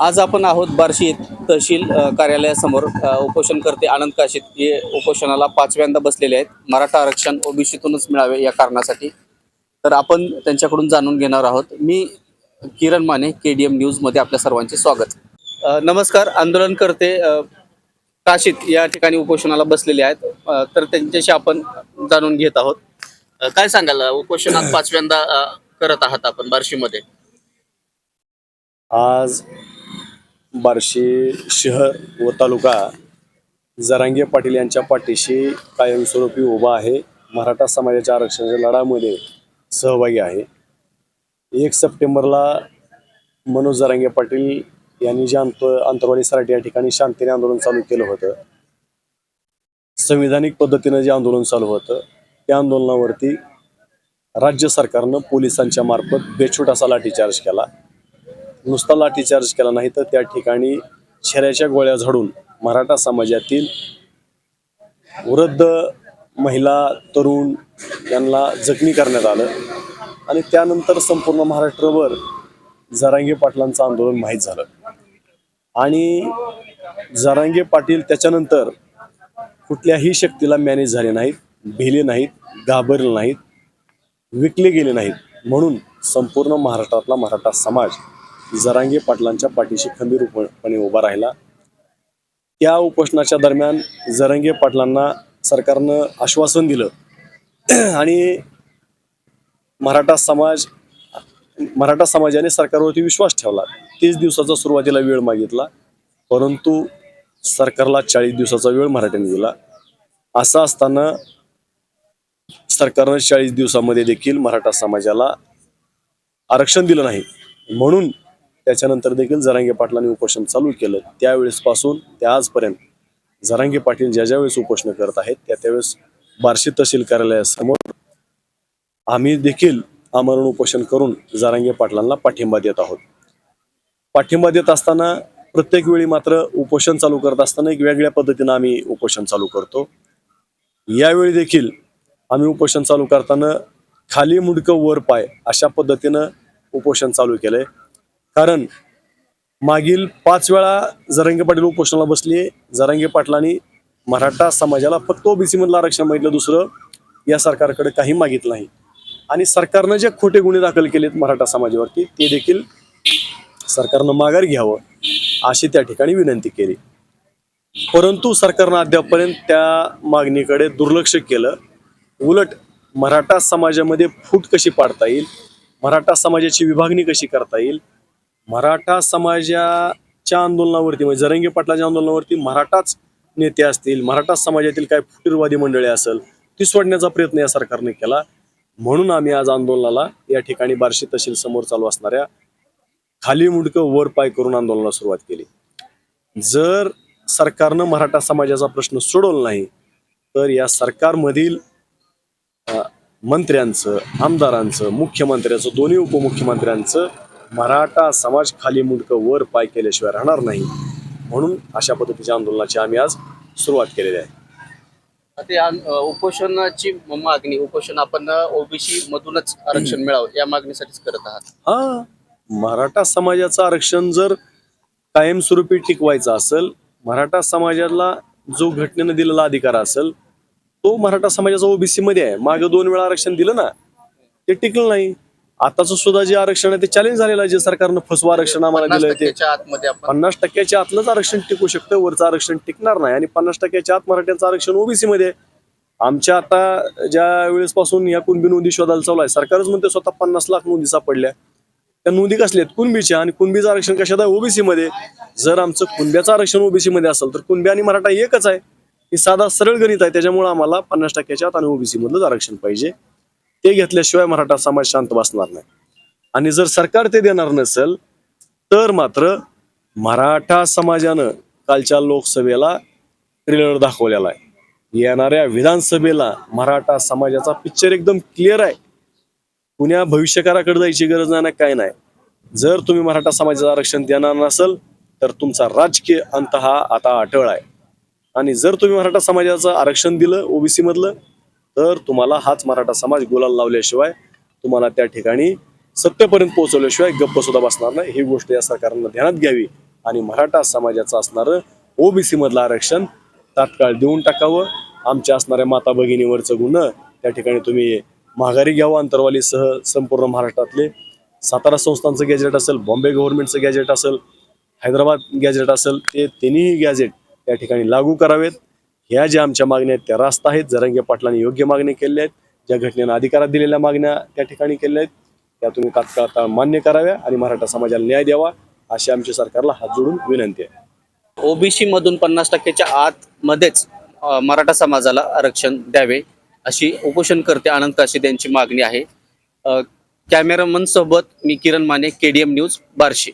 आज आपण आहोत बार्शी तहसील कार्यालयासमोर. उपोषणकर्ते आनंद काशीत हे उपोषणाला पाचव्यांदा बसलेले आहेत. मराठा आरक्षण ओबीसीतूनच मिळावे या कारणासाठी. तर आपण त्यांच्याकडून जाणून घेणार आहोत. मी Kiran Mane K D M न्यूजमध्ये आपल्या सर्वांचे स्वागत. नमस्कार. आंदोलनकर्ते काशीत या ठिकाणी उपोषणाला बसलेले आहेत. तर त्यांच्याशी आपण जाणून घेत आहोत. काय सांगाल? उपोषणात पाचव्यांदा करत आहात आपण बार्शीमध्ये. आज बार्शी शहर व तालुका जरांगे पाटील यांच्या पाठीशी कायमस्वरूपी उभा आहे. मराठा समाजाच्या आरक्षणाच्या लढामध्ये सहभागी आहे. एक सप्टेंबरला मनोज जरांगे पाटील यांनी जे अंत अंतरवाडी सराटी या ठिकाणी शांतीने आंदोलन चालू केलं होतं. संविधानिक पद्धतीनं जे आंदोलन चालू होतं त्या आंदोलनावरती राज्य सरकारनं पोलिसांच्या मार्फत बेछूट असा लाठीचार्ज केला. नुसता लाठीचार्ज केला नाही तर त्या ठिकाणी छऱ्याच्या गोळ्या झाडून मराठा समाजातील वृद्ध महिला तरुण यांना जखमी करण्यात आलं. आणि त्यानंतर संपूर्ण महाराष्ट्रभर जरांगे पाटलांचं आंदोलन माहीत झालं. आणि जरांगे पाटील त्याच्यानंतर कुठल्याही शक्तीला मॅनेज झाले नाहीत भिले नाहीत घाबरले नाहीत विकले गेले नाहीत. म्हणून संपूर्ण महाराष्ट्रातला मराठा समाज जरांगे पाटलांच्या पाठीशी खंबीरपणे उभा राहिला. त्या उपोषणाच्या दरम्यान जरंगे पाटलांना सरकारनं आश्वासन दिलं. आणि मराठा समाज मराठा समाजाने सरकारवरती विश्वास ठेवला. तीस दिवसाचा सुरुवातीला वेळ मागितला परंतु सरकारला चाळीस दिवसाचा वेळ मराठ्यांनी दिला. असं असताना सरकारनं चाळीस दिवसामध्ये देखील मराठा समाजाला आरक्षण दिलं नाही. म्हणून त्याच्यानंतर देखील जरांगे पाटलांनी उपोषण चालू केलं. त्यावेळेसपासून ते आजपर्यंत जरांगे पाटील ज्या ज्यावेळेस उपोषण करत आहेत त्या त्यावेळेस बार्शी तहसील कार्यालयासमोर आम्ही देखील आमरण उपोषण करून जारांगे पाटलांना पाठिंबा देत आहोत. पाठिंबा देत असताना प्रत्येक वेळी मात्र उपोषण चालू करत असताना एक वेगळ्या पद्धतीनं आम्ही उपोषण चालू करतो. यावेळी देखील आम्ही उपोषण चालू करताना खाली मुडकं वर पाय अशा पद्धतीनं उपोषण चालू केलंय. कारण मागील पाच वेळा जरांगे पाटील उपोषणाला बसले जरांगे पाटलांनी मराठा समाजाला फक्त ओबीसी मधलं आरक्षण मागितलं दुसरं या सरकारकडे काही मागितलं नाही. आणि सरकारनं जे खोटे गुन्हे दाखल केलेत मराठा समाजावरती ते देखील सरकारनं माघार घ्यावं अशी त्या ठिकाणी विनंती केली. परंतु सरकारनं अद्यापपर्यंत त्या मागणीकडे दुर्लक्ष केलं. उलट मराठा समाजामध्ये फूट कशी पाडता येईल मराठा समाजाची विभागणी कशी करता येईल मराठा समाजाच्या आंदोलनावरती म्हणजे जरंगी पाटलाच्या आंदोलनावरती मराठाच नेते असतील मराठा समाजातील काय फुटीरवादी मंडळी असेल ती सोडण्याचा प्रयत्न या सरकारने केला. म्हणून आम्ही आज आंदोलनाला या ठिकाणी बार्शी तहसील समोर चालू असणाऱ्या खाली मुडकं वर पाय करून आंदोलनाला सुरुवात केली. जर सरकारनं मराठा समाजाचा प्रश्न सोडवला नाही तर या सरकारमधील मंत्र्यांचं आमदारांचं मुख्यमंत्र्यांचं दोन्ही उपमुख्यमंत्र्यांचं मराठा समाज खाली मुंडकं वर पाय केल्याशिवाय राहणार नाही. म्हणून अशा पद्धतीच्या आंदोलनाची आम्ही आज सुरुवात केलेली आहे. ते उपोषणाची मागणी उपोषण आपण ओबीसी मधूनच आरक्षण मिळावं या मागणीसाठीच करत आहात. हा मराठा समाजाचं आरक्षण जर कायमस्वरूपी टिकवायचं असेल मराठा समाजाला जो घटनेनं दिलेला अधिकार असेल तो मराठा समाजाचा ओबीसी मध्ये आहे. मागे दोन वेळा आरक्षण दिलं ना ते टिकलं नाही. आताच सुद्धा जे आरक्षण आहे ते चॅलेंज झालेलं आहे जे सरकारनं फसवं आरक्षण आम्हाला दिलंय ते. आतमध्ये पन्नास टक्क्याच्या आतलंच आरक्षण टिकू शकतं वरचं आरक्षण टिकणार नाही. आणि पन्नास टक्क्याच्या आत मराठ्यांचं आरक्षण ओबीसी मध्ये. आमच्या आता ज्या वेळेस पासून या कुणबी नोंदी शोधायला चालू आहे सरकारच म्हणते स्वतः पन्नास लाख नोंदी सापडल्या. त्या नोंदी कसल्या आहेत? कुणबीच्या आणि कुणबीचं आरक्षण कशात आहे? ओबीसी मध्ये जर आमचं कुणब्याचं आरक्षण ओबीसी मध्ये असेल तर कुणबी आणि मराठा एकच आहे. ही साधा सरळ गणित आहे त्याच्यामुळे आम्हाला पन्नास टक्क्याच्या आत आणि ओबीसी मधलंच आरक्षण पाहिजे. ते घेतल्याशिवाय मराठा समाज शांत बसणार नाही. आणि जर सरकार ते देणार नसेल तर मात्र मराठा समाजानं कालच्या लोकसभेला ट्रेलर दाखवलेला आहे. येणाऱ्या विधानसभेला मराठा समाजाचा पिक्चर एकदम क्लिअर आहे. कुण्या भविष्यकाराकडे जायची गरज नाही ना काय नाही. जर तुम्ही मराठा समाजाचं आरक्षण देणार नसेल तर तुमचा राजकीय अंत हा आता अटळ आहे. आणि जर तुम्ही मराठा समाजाचं आरक्षण दिलं ओबीसी मधलं तर तुम्हाला हाच मराठा समाज गुलाल लावल्याशिवाय तुम्हाला त्या ठिकाणी सत्तेपर्यंत पोहोचवल्याशिवाय गप्प सुद्धा बसणार नाही. ही गोष्ट या सरकारनं ध्यानात घ्यावी आणि मराठा समाजाचं असणारं ओबीसी मधलं आरक्षण तात्काळ देऊन टाकावं. आमच्या असणाऱ्या माता भगिनीवरचं गुन्ह त्या ठिकाणी तुम्ही माघारी घ्यावं. अंतरवालीसह संपूर्ण महाराष्ट्रातले सातारा संस्थांचं गॅजेट असेल बॉम्बे गव्हर्नमेंटचं गॅजेट असेल हैदराबाद गॅजेट असेल ते तिन्ही गॅजेट त्या ठिकाणी लागू करावेत. ह्या ज्या आमच्या मागण्या आहेत त्या रास्त आहेत. जरंगे पाटलांनी योग्य मागण्या केल्या आहेत. ज्या घटनेनं अधिकारात दिलेल्या मागण्या त्या ठिकाणी केल्या आहेत. त्या तुम्ही तात्काळ आता मान्य कराव्या आणि मराठा समाजाला न्याय द्यावा अशी आमच्या सरकारला हात जोडून विनंती आहे. ओबीसी मधून पन्नास टक्क्याच्या आत मध्येच मराठा समाजाला आरक्षण द्यावे अशी उपोषणकर्ते आनंद काशीद यांची मागणी आहे. कॅमेरामन सोबत मी किरण माने केडीएम न्यूज बार्शी.